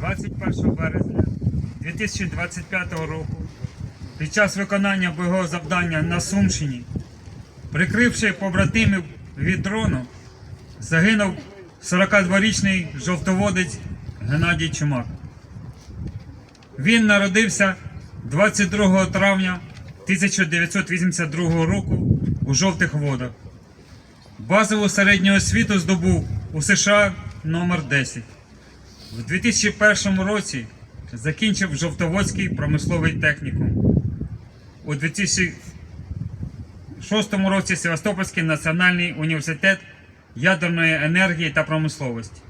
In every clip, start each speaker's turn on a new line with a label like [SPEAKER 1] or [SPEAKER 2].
[SPEAKER 1] 21 березня 2025 року під час виконання бойового завдання на Сумщині, прикривши побратимів від дрону, загинув 42-річний жовтоводець Геннадій Чумак. Він народився 22 травня 1982 року у жовтих водах. Базову середню освіту здобув у США номер 10. В 2001 році закінчив Жовтоводський промисловий технікум. У 2006 році Севастопольський національний університет ядерної енергії та промисловості.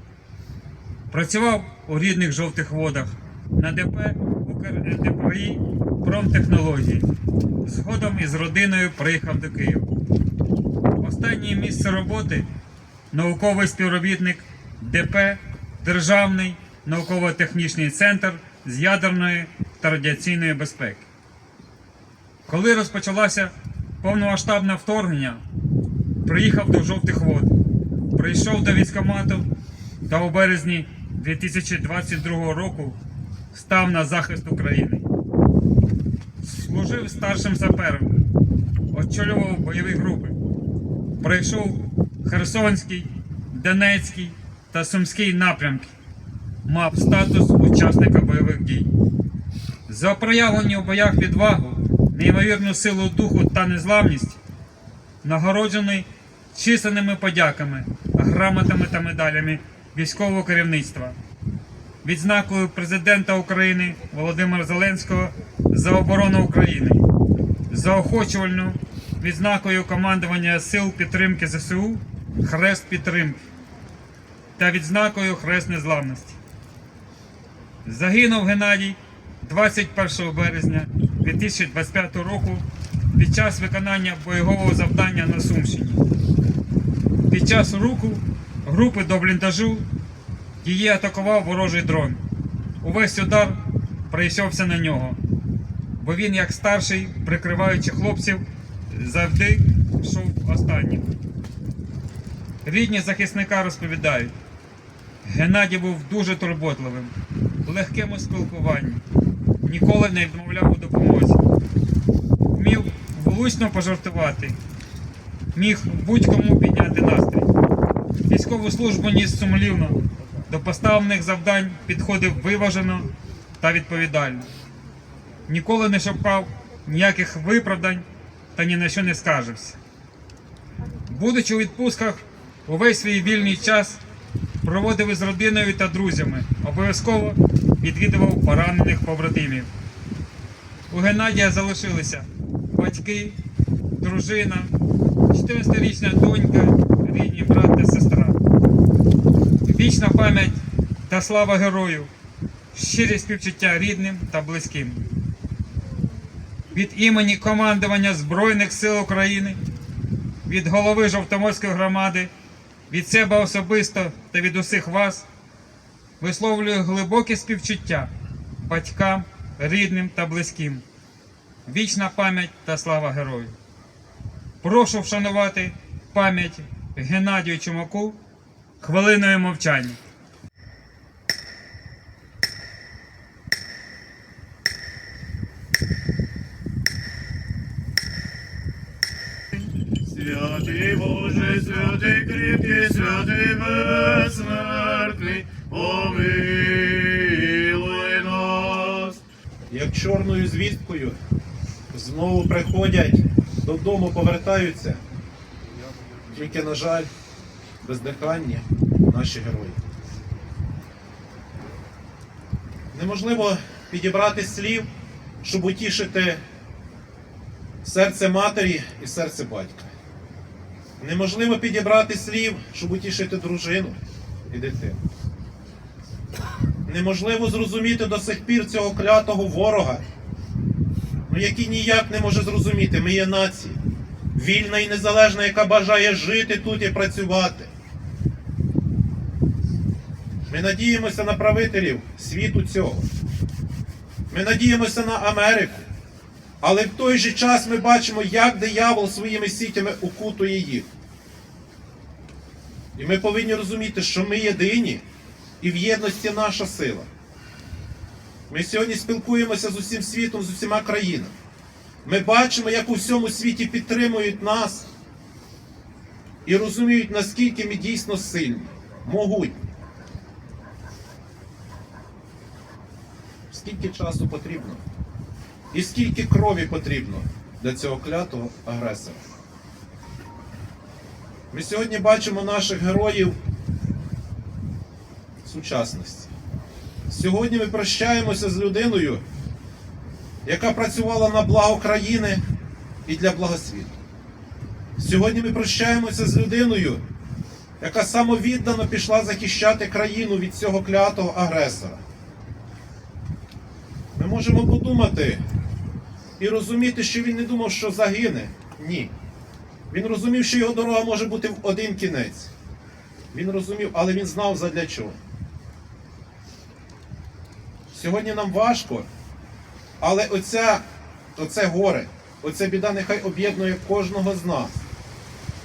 [SPEAKER 1] Працював у рідних жовтих водах на ДП УКРДПІ Промтехнології. Згодом із родиною приїхав до Києва. Останнє місце роботи науковий співробітник ДП Державний науково-технічний центр з ядерної та радіаційної безпеки. Коли розпочалося повномасштабне вторгнення, приїхав до жовтих вод, прийшов до військкомату та у березні 2022 року став на захист України. Служив старшим сапером, очолював бойові групи. Пройшов Херсонський, Донецький та Сумський напрямки. Мав статус учасника бойових дій. За проявлені у боях відвагу, неймовірну силу духу та незламність, нагороджений численними подяками, грамотами та медалями військового керівництва, відзнакою президента України Володимира Зеленського за оборону України, заохочувальну відзнакою командування сил підтримки ЗСУ Хрест підтримки та відзнакою Хрест Незламності. Загинув Геннадій 21 березня 2025 року під час виконання бойового завдання на Сумщині. Під час руху групи до бліндажу її атакував ворожий дрон. Увесь удар прийшовся на нього, бо він, як старший, прикриваючи хлопців, завжди йшов останнім. Рідні захисника розповідають, Геннадій був дуже турботливим, легким у спілкуванні, ніколи не відмовляв у допомозі, вмів влучно пожартувати, міг будь-кому підняти настрій. Військову службу ніс сумлівно, до поставлених завдань підходив виважено та відповідально. Ніколи не шукав ніяких виправдань та ні на що не скаржився. Будучи у відпустках, увесь свій вільний час проводив із родиною та друзями, обов'язково відвідував поранених побратимів. У Геннадія залишилися батьки, дружина, 14-річна донька, рідні брат та сестра. Вічна пам'ять та слава герою, щирі співчуття рідним та близьким. Від імені командування Збройних сил України, від голови Жовтоморської громади, від себе особисто та від усіх вас висловлюю глибоке співчуття батькам, рідним та близьким. Вічна пам'ять та слава герою. Прошу вшанувати пам'ять Геннадію Чумаку хвилиною мовчання.
[SPEAKER 2] Як чорною звісткою знову приходять додому, повертаються. Тільки, на жаль, бездиханні наші герої. Неможливо підібрати слів, щоб утішити серце матері і серце батька. Неможливо підібрати слів, щоб утішити дружину і дитину. Неможливо зрозуміти до сих пір цього клятого ворога, ну, який ніяк не може зрозуміти, ми є нація, вільна і незалежна, яка бажає жити тут і працювати. Ми надіємося на правителів світу цього. Ми надіємося на Америку. Але в той же час ми бачимо, як диявол своїми сітями укутує їх. І ми повинні розуміти, що ми єдині і в єдності наша сила. Ми сьогодні спілкуємося з усім світом, з усіма країнами. Ми бачимо, як у всьому світі підтримують нас і розуміють, наскільки ми дійсно сильні, могутні. Скільки часу потрібно? І скільки крові потрібно для цього клятого агресора? Ми сьогодні бачимо наших героїв сучасності. Сьогодні ми прощаємося з людиною, яка працювала на благо країни і для благосвіту. Сьогодні ми прощаємося з людиною, яка самовіддано пішла захищати країну від цього клятого агресора. Ми можемо подумати і розуміти, що він не думав, що загине. Ні. Він розумів, що його дорога може бути в один кінець. Він розумів, але він знав задля чого. Сьогодні нам важко, але оця, оце горе, оця біда нехай об'єднує кожного з нас.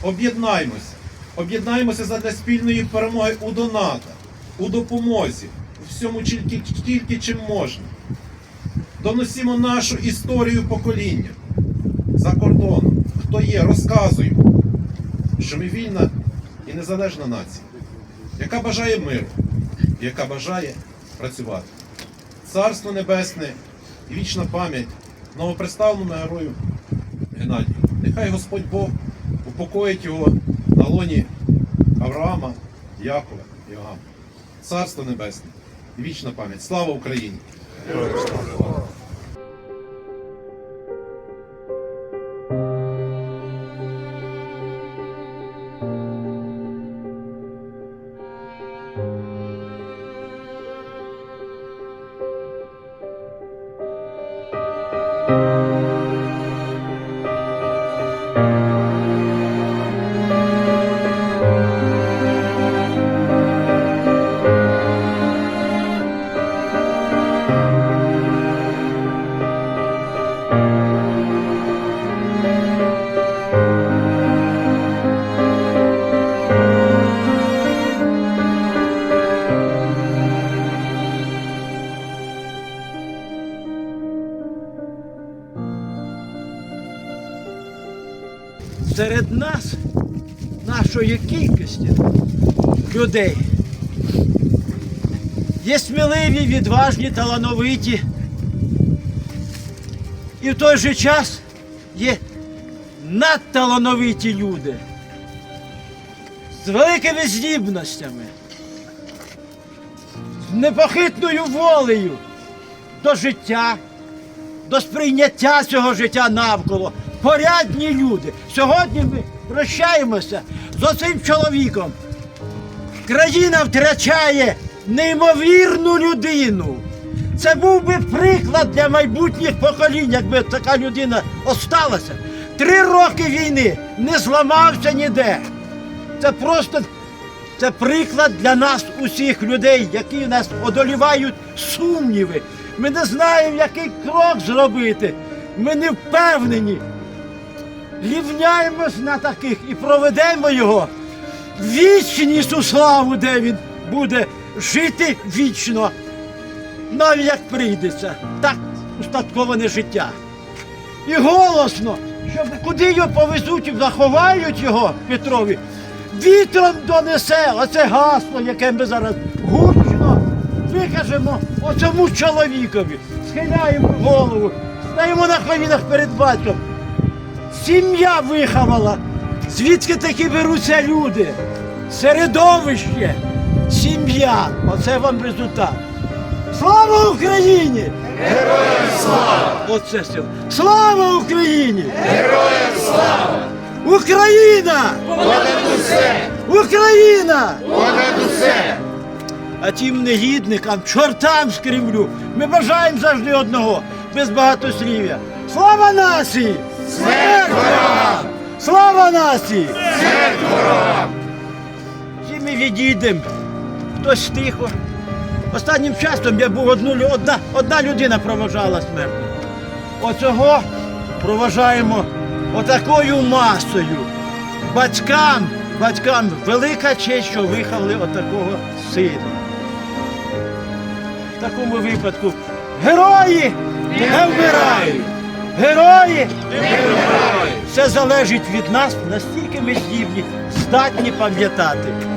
[SPEAKER 2] Об'єднаймося. Об'єднаймося задля спільної перемоги у донатах, у допомозі, у всьому тільки, тільки чим можна. Доносімо нашу історію покоління за кордоном. Хто є, розказуємо, що ми вільна і незалежна нація, яка бажає миру, яка бажає працювати. Царство Небесне і вічна пам'ять новоприставленому герою Геннадію. Нехай Господь Бог упокоїть його на лоні Авраама, Якова, Іоанна. Царство Небесне і вічна пам'ять. Слава Україні!
[SPEAKER 3] Нашої кількості людей, є сміливі, відважні, талановиті. І в той же час є надталановиті люди з великими здібностями, з непохитною волею до життя, до сприйняття цього життя навколо. Порядні люди. Сьогодні ми прощаємося з оцим чоловіком. Країна втрачає неймовірну людину. Це був би приклад для майбутніх поколінь, якби така людина осталася. Три роки війни не зламався ніде. Це просто це приклад для нас, усіх людей, які нас одолівають сумніви. Ми не знаємо, який крок зробити. Ми не впевнені. Рівняємось на таких і проведемо його вічність у славу, де він буде жити вічно, навіть як прийдеться. Так устатковане життя. І голосно, щоб куди його повезуть і заховають його Петрові, вітром донесе оце гасло, яке ми зараз гучно викажемо оцьому чоловікові. Схиляємо голову, стаємо на колінах перед батьком. Сім'я виховала. Звідки такі беруться люди? Середовище, сім'я. Оце вам результат. Слава Україні! Героям слава! Оце все. Слава Україні! Героям слава! Україна! Понад усе! Україна! Понад усе! А тим негідникам, чортам з Кремлю, ми бажаємо завжди одного, без багатослів'я. Слава нації! Смерть ворогам! Слава нації! Смерть ворогам! Всі ми відійдемо. Хтось тихо. Останнім часом я був одну, одна, одна людина проважала смерть. Оцього проважаємо отакою масою. Батькам, батькам велика честь, що виховали отакого сина. В такому випадку Герої не вмирають. Герої все залежить від нас, наскільки ми здібні, здатні пам'ятати.